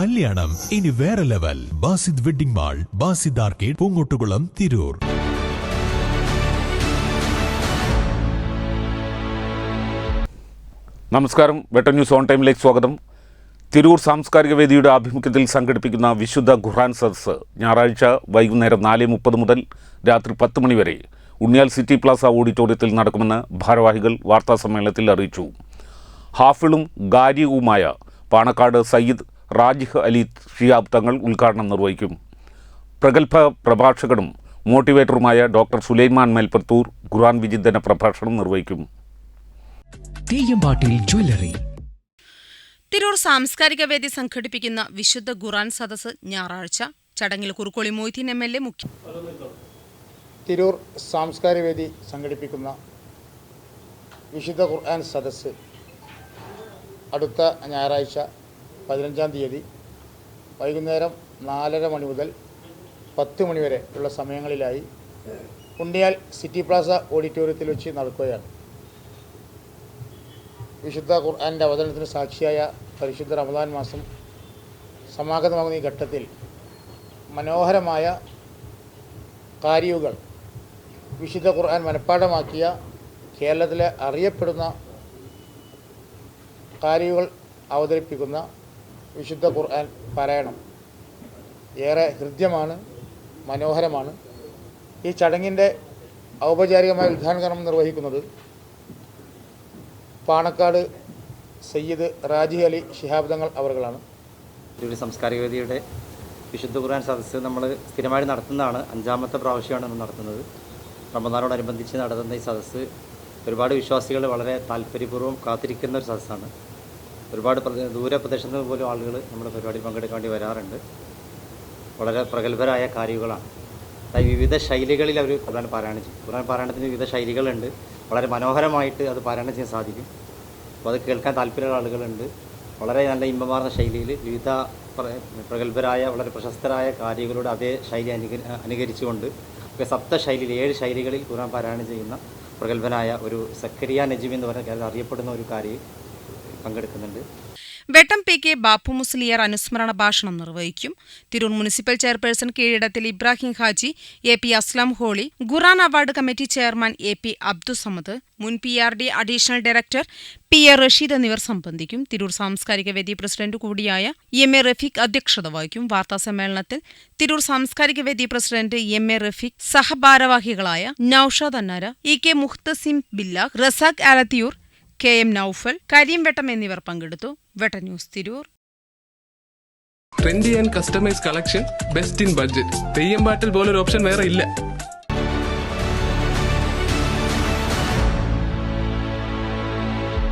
കല്യാണം. ഇനി വേറെ level. Basid wedding mall Basid arcade Poongottukulam Tirur. നമസ്കാരം. വെട്ടൺ ന്യൂസ് ഓൺ ടൈമിലേക്ക് സ്വാഗതം. തിരൂർ സാംസ്കാരിക വേദിയുടെ ആഭിമുഖ്യത്തിൽ സംഘടിപ്പിക്കുന്ന വിശുദ്ധ ഖുർആൻ സദസ്സ് ഞായറാഴ്ച വൈകുന്നേരം നാല് മുപ്പത് മുതൽ രാത്രി പത്ത് മണിവരെ ഉണ്ണിയാൽ സിറ്റി പ്ലാസ ഓഡിറ്റോറിയത്തിൽ നടക്കുമെന്ന് ഭാരവാഹികൾ വാർത്താസമ്മേളനത്തിൽ അറിയിച്ചു. ഹാഫിളും ഗാരിയുമായ പാണക്കാട് സയ്യിദ് റാജിഹ് അലി ഷിയാബ് തങ്ങൾ ഉദ്ഘാടനം നിർവഹിക്കും. പ്രഗത്ഭ പ്രഭാഷകനും മോട്ടിവേറ്ററുമായ ഡോക്ടർ സുലൈമാൻ മേൽപ്പത്തൂർ ഖുർആൻ വിചിന്തന പ്രഭാഷണം നിർവഹിക്കും. ജ്വല്ലറി. തിരൂർ സാംസ്കാരിക വേദി സംഘടിപ്പിക്കുന്ന വിശുദ്ധ ഖുറാൻ സദസ് ഞായറാഴ്ച. ചടങ്ങിൽ Kurukkoli Moideen M L A മുഖ്യ തിരൂർ സാംസ്കാരിക വേദി സംഘടിപ്പിക്കുന്ന വിശുദ്ധ ഖുർആൻ സദസ് അടുത്ത ഞായറാഴ്ച പതിനഞ്ചാം തീയതി വൈകുന്നേരം നാലര മണി മുതൽ പത്ത് മണി വരെ ഉള്ള സമയങ്ങളിലായി ഉണ്ണിയാൽ സിറ്റി പ്ലാസ ഓഡിറ്റോറിയത്തിൽ വെച്ച് നടക്കുകയാണ്. വിശുദ്ധ ഖുർആാന്റെ അവതരണത്തിന് സാക്ഷിയായ പരിശുദ്ധ റമദാൻ മാസം സമാഗതമാകുന്ന ഈ ഘട്ടത്തിൽ മനോഹരമായ കാര്യുകൾ വിശുദ്ധ ഖുർആൻ മനഃപ്പാഠമാക്കിയ കേരളത്തിലെ അറിയപ്പെടുന്ന കാര്യുകൾ അവതരിപ്പിക്കുന്ന വിശുദ്ധ ഖുർആൻ പാരായണം ഏറെ ഹൃദ്യമാണ് മനോഹരമാണ്. ഈ ചടങ്ങിന്റെ ഔപചാരികമായ ഉദ്ഘാടനം നിർവഹിക്കുന്നത് പാണക്കാട് സയ്യിദ് റാജി അലി ശിഹാബ് ഒരു സാംസ്കാരിക വേദിയുടെ വിശുദ്ധ ഖുർആൻ സദസ്സ് നമ്മൾ സ്ഥിരമായി നടത്തുന്നതാണ്. അഞ്ചാമത്തെ പ്രാവശ്യമാണ് നമ്മൾ നടത്തുന്നത്. റമദാനോടനുബന്ധിച്ച് നടത്തുന്ന ഈ സദസ്സ് ഒരുപാട് വിശ്വാസികൾ വളരെ താല്പര്യപൂർവം കാത്തിരിക്കുന്ന ഒരു സദസ്സാണ്. ഒരുപാട് ദൂര പ്രദേശത്ത് പോലും ആളുകൾ നമ്മുടെ പരിപാടിയിൽ പങ്കെടുക്കാൻ വേണ്ടി വരാറുണ്ട്. വളരെ പ്രഗത്ഭരായ കാര്യങ്ങളാണ്. അതായത് വിവിധ ശൈലികളിൽ അവർ ഖുർആൻ പാരായണം ചെയ്യും ഖുർആൻ പാരായണത്തിന് വിവിധ ശൈലികളുണ്ട്. വളരെ മനോഹരമായിട്ട് അത് പാരായണം ചെയ്യാൻ സാധിക്കും. അപ്പോൾ അത് കേൾക്കാൻ താല്പര്യമുള്ള ആളുകളുണ്ട്. വളരെ നല്ല ഇമ്പമാർന്ന ശൈലിയിൽ വിവിധ പ്ര- പ്രഗത്ഭരായ വളരെ പ്രശസ്തരായ കാര്യങ്ങളുടെ അതേ ശൈലി അനുക അനുകരിച്ചുകൊണ്ട് സപ്ത ശൈലിയിൽ ഏഴ് ശൈലികളിൽ ഖുർആൻ പാരായണം ചെയ്യുന്ന പ്രഗത്ഭനായ ഒരു സക്കരിയ നജീബ് എന്ന് പറഞ്ഞ അറിയപ്പെടുന്ന ഒരു കാര്യം പങ്കെടുക്കുന്നുണ്ട്. വെട്ടം പി കെ ബാപ്പു മുസ്ലിയാർ അനുസ്മരണ ഭാഷണം നിർവഹിക്കും. Tirur municipal chairperson കീഴിടത്തിൽ Ibrahim Haji A P Aslam holy Quran award committee chairman A P Abdussamad മുൻ P R D additional director P A Rasheed എന്നിവർ സംബന്ധിക്കും. തിരൂർ സാംസ്കാരിക വേദി പ്രസിഡന്റ് കൂടിയായ എം എ റഫീഖ് അധ്യക്ഷത വഹിക്കും. വാർത്താ സമ്മേളനത്തിൽ തിരൂർ സാംസ്കാരിക വേദി പ്രസിഡന്റ് എം എ റഫീഖ് സഹഭാരവാഹികളായ നൌഷാദ് അന്നാര ഇ കെ മുഖ്തസിം ബില്ലാഖ് റസാഖ് ആലത്തിയൂർ കെ എം നൌഫൽ കരീം വെട്ടം എന്നിവർ പങ്കെടുത്തു. Vettam news Tirur. Trendy and customise collection best in budget. Theyyam പാട്ടിൽ പോലൊരു ഓപ്ഷൻ വേറെ ഇല്ല.